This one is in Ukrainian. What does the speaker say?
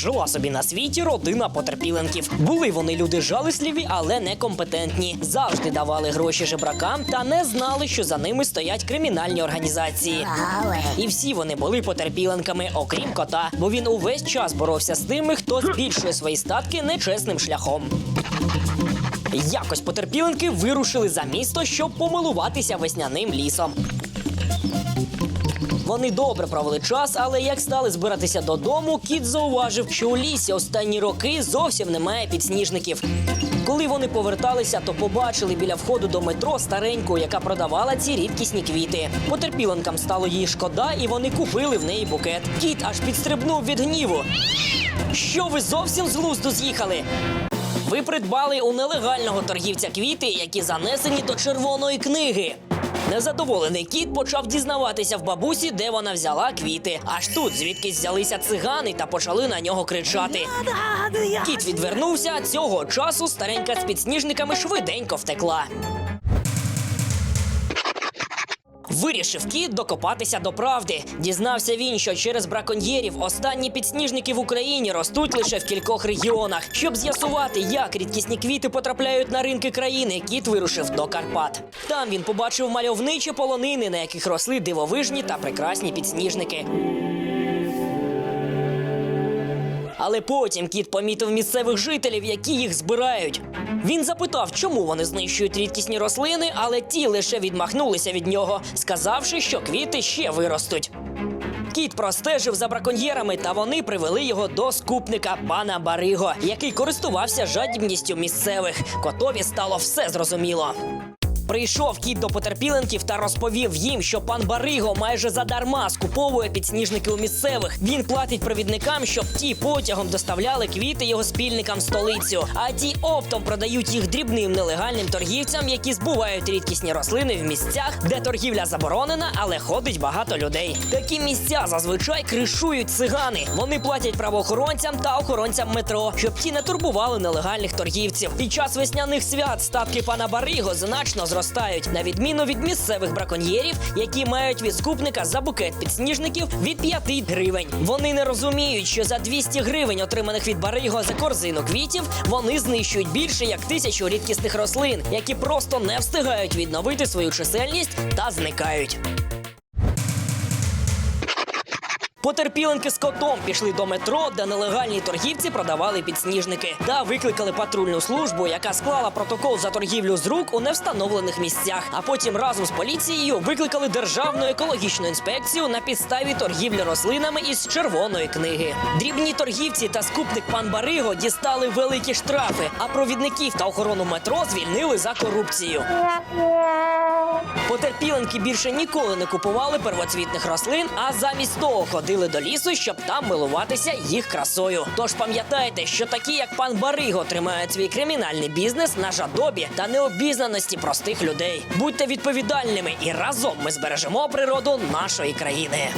жила собі на світі родина потерпіленків. Були вони люди жалісливі, але некомпетентні. Завжди давали гроші жебракам та не знали, що за ними стоять кримінальні організації. І всі вони були потерпіленками, окрім кота, бо він увесь час боровся з тими, хто збільшує свої статки нечесним шляхом. Якось потерпіленки вирушили за місто, щоб помилуватися весняним лісом. Вони добре провели час, але як стали збиратися додому, кіт зауважив, що у лісі останні роки зовсім немає підсніжників. Коли вони поверталися, то побачили біля входу до метро стареньку, яка продавала ці рідкісні квіти. Потерпіленкам стало їй шкода, і вони купили в неї букет. Кіт аж підстрибнув від гніву. Що ви зовсім з глузду з'їхали? Ви придбали у нелегального торгівця квіти, які занесені до червоної книги. Незадоволений кіт почав дізнаватися в бабусі, де вона взяла квіти. Аж тут звідки взялися цигани та почали на нього кричати. Кіт відвернувся. Цього часу старенька з підсніжниками швиденько втекла. Вирішив кіт докопатися до правди. Дізнався він, що через браконьєрів останні підсніжники в Україні ростуть лише в кількох регіонах. Щоб з'ясувати, як рідкісні квіти потрапляють на ринки країни, кіт вирушив до Карпат. Там він побачив мальовничі полонини, на яких росли дивовижні та прекрасні підсніжники. Але потім кіт помітив місцевих жителів, які їх збирають. Він запитав, чому вони знищують рідкісні рослини, але ті лише відмахнулися від нього, сказавши, що квіти ще виростуть. Кіт простежив за браконьєрами, та вони привели його до скупника пана Бариго, який користувався жадібністю місцевих. Котові стало все зрозуміло. Прийшов кіт до потерпіленків та розповів їм, що пан Бариго майже задарма скуповує підсніжники у місцевих. Він платить провідникам, щоб ті потягом доставляли квіти його спільникам в столицю. А ті оптом продають їх дрібним нелегальним торгівцям, які збувають рідкісні рослини в місцях, де торгівля заборонена, але ходить багато людей. Такі місця зазвичай кришують цигани. Вони платять правоохоронцям та охоронцям метро, щоб ті не турбували нелегальних торгівців. Під час весняних свят статки пана Бариго значно зростають, на відміну від місцевих браконьєрів, які мають від скупника за букет підсніжників від 5 гривень. Вони не розуміють, що за 200 гривень, отриманих від Бариго за корзину квітів, вони знищують більше як тисячу рідкісних рослин, які просто не встигають відновити свою чисельність та зникають. Потерпіленки з котом пішли до метро, де нелегальні торгівці продавали підсніжники, та викликали патрульну службу, яка склала протокол за торгівлю з рук у невстановлених місцях. А потім разом з поліцією викликали державну екологічну інспекцію на підставі торгівлі рослинами із червоної книги. Дрібні торгівці та скупник пан Бариго дістали великі штрафи, а провідників та охорону метро звільнили за корупцію. Потерпіленки більше ніколи не купували первоцвітних рослин, а замість того ходили до лісу, щоб там милуватися їх красою. Тож пам'ятайте, що такі, як пан Бариго, тримають свій кримінальний бізнес на жадобі та необізнаності простих людей. Будьте відповідальними і разом ми збережемо природу нашої країни.